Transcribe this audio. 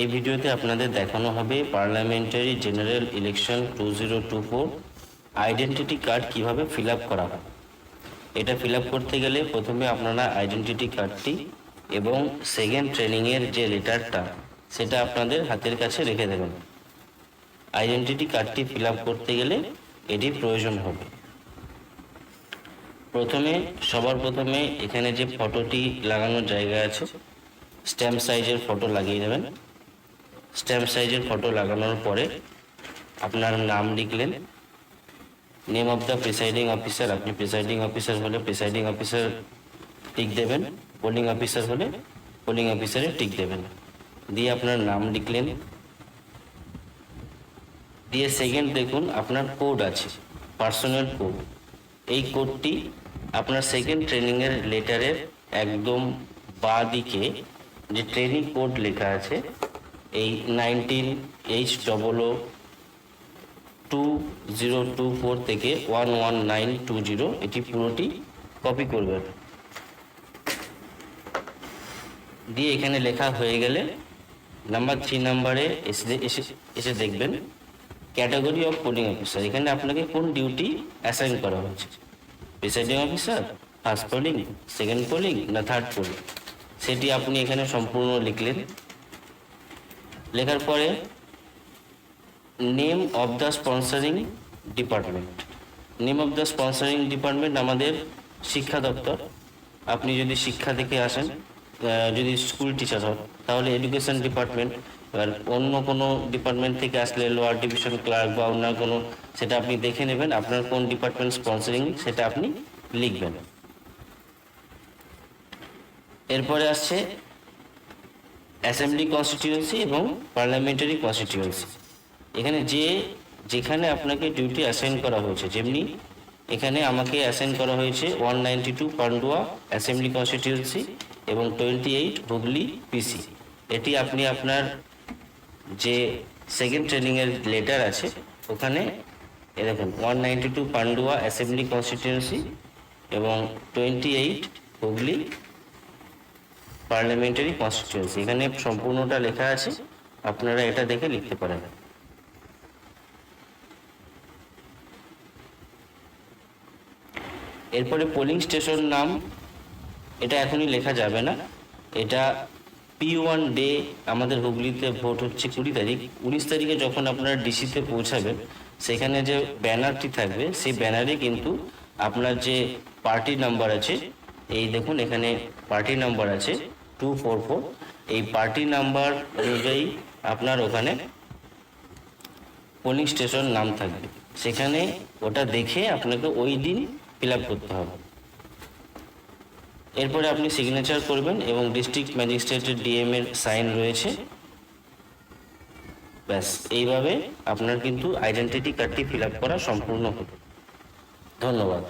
এই ভিডিওতে আপনাদের দেখানো হবে parliamentary general election two zero two four identity card কীভাবে ফিল আপ করা হয়। এটা ফিল আপ করতে গেলে প্রথমে আপনারা আইডেন্টিটি কার্ডটি এবং সেকেন্ড ট্রেনিংয়ের যে লেটারটা, সেটা আপনাদের হাতের কাছে রেখে দেবেন। আইডেন্টিটি কার্ডটি ফিল আপ করতে গেলে এটি প্রয়োজন হবে। প্রথমে, সবার প্রথমে এখানে যে ফটোটি লাগানোর জায়গা আছে, স্ট্যাম্প সাইজের ফটো লাগিয়ে দেবেন। স্ট্যাম্প সাইজের ফটো লাগানোর পরে আপনার নাম লিখলেন। Name of the presiding officer আপনি প্রিসাইডিং অফিসার হলে প্রিসাইডিং অফিসার টিক দেবেন পোলিং অফিসার হলে পোলিং অফিসারে টিক দেবেন। দিয়ে আপনার নাম লিখলেন। দিয়ে সেকেন্ড দেখুন, আপনার কোড আছে পার্সোনাল কোড এই কোডটি আপনার সেকেন্ড ট্রেনিংয়ের লেটারের একদম বাঁ দিকে যে ট্রেনিং কোড লেখা আছে এই nineteen H double O two zero two four থেকে one one nine two zero এটি পুরোটি কপি করবেন দিয়ে এখানে লেখা হয়ে গেলে নাম্বার থ্রি নাম্বারে এসে এসে এসে দেখবেন ক্যাটাগরি অফ পোলিং অফিসার এখানে আপনাকে কোন ডিউটি অ্যাসাইন করা হয়েছে presiding officer first polling second polling না থার্ড পোলিং সেটি আপনি এখানে সম্পূর্ণ লিখলেন। লেখার পরে name of the sponsoring department name of the sponsoring department আমাদের শিক্ষা দপ্তর। আপনি যদি শিক্ষা থেকে আসেন যদি স্কুল টিচার হন, তাহলে এডুকেশন ডিপার্টমেন্ট এবার অন্য কোনো ডিপার্টমেন্ট থেকে আসলে লোয়ার ডিভিশন ক্লার্ক বা অন্য কোনো, সেটা আপনি দেখে নেবেন, আপনার কোন ডিপার্টমেন্ট স্পন্সরিং সেটা আপনি লিখবেন। এরপরে আসছে অ্যাসেম্বলি কনস্টিটিউয়েন্সি এবং পার্লামেন্টারি কনস্টিটিউয়েন্সি এখানে যে, যেখানে আপনাকে ডিউটি অ্যাসাইন করা হয়েছে, যেমনি এখানে আমাকে অ্যাসাইন করা হয়েছে one ninety two Pandua assembly constituency এবং টোয়েন্টি এইট হুগলি পিসি এটি আপনি আপনার যে সেকেন্ড ট্রেনিংয়ের লেটার আছে, ওখানে এ দেখুন one ninety two Pandua assembly constituency এবং twenty eight Hooghly parliamentary constituency এখানে সম্পূর্ণটা লেখা আছে। আপনারা এটা দেখে লিখতে পারেন। এরপরে পোলিং স্টেশন নাম, এটা এখনই লেখা যাবে না। এটা পি ওয়ান ডে আমাদের হুগলিতে ভোট হচ্ছে কুড়ি তারিখ। উনিশ তারিখে যখন আপনারা ডিসিতে পৌঁছাবেন, সেখানে যে ব্যানারটি থাকবে, সেই ব্যানারে কিন্তু আপনার যে পার্টি নাম্বার আছে, এই দেখুন এখানে পার্টি নাম্বার আছে। টু ফোর ফোর এই পার্টি নাম্বার অনুযায়ী আপনার ওখানে পোলিং স্টেশন নাম থাকবে। সেখানে ওটা দেখে আপনাকে ওই দিন ফিল করতে হবে। এরপরে আপনি সিগনেচার করবেন এবং ডিস্ট্রিক্ট ম্যাজিস্ট্রেটের ডিএম এর সাইন রয়েছে। ব্যাস, এইভাবে আপনার কিন্তু আইডেন্টিটি কার্ডটি ফিল করা সম্পূর্ণ হবে ধন্যবাদ।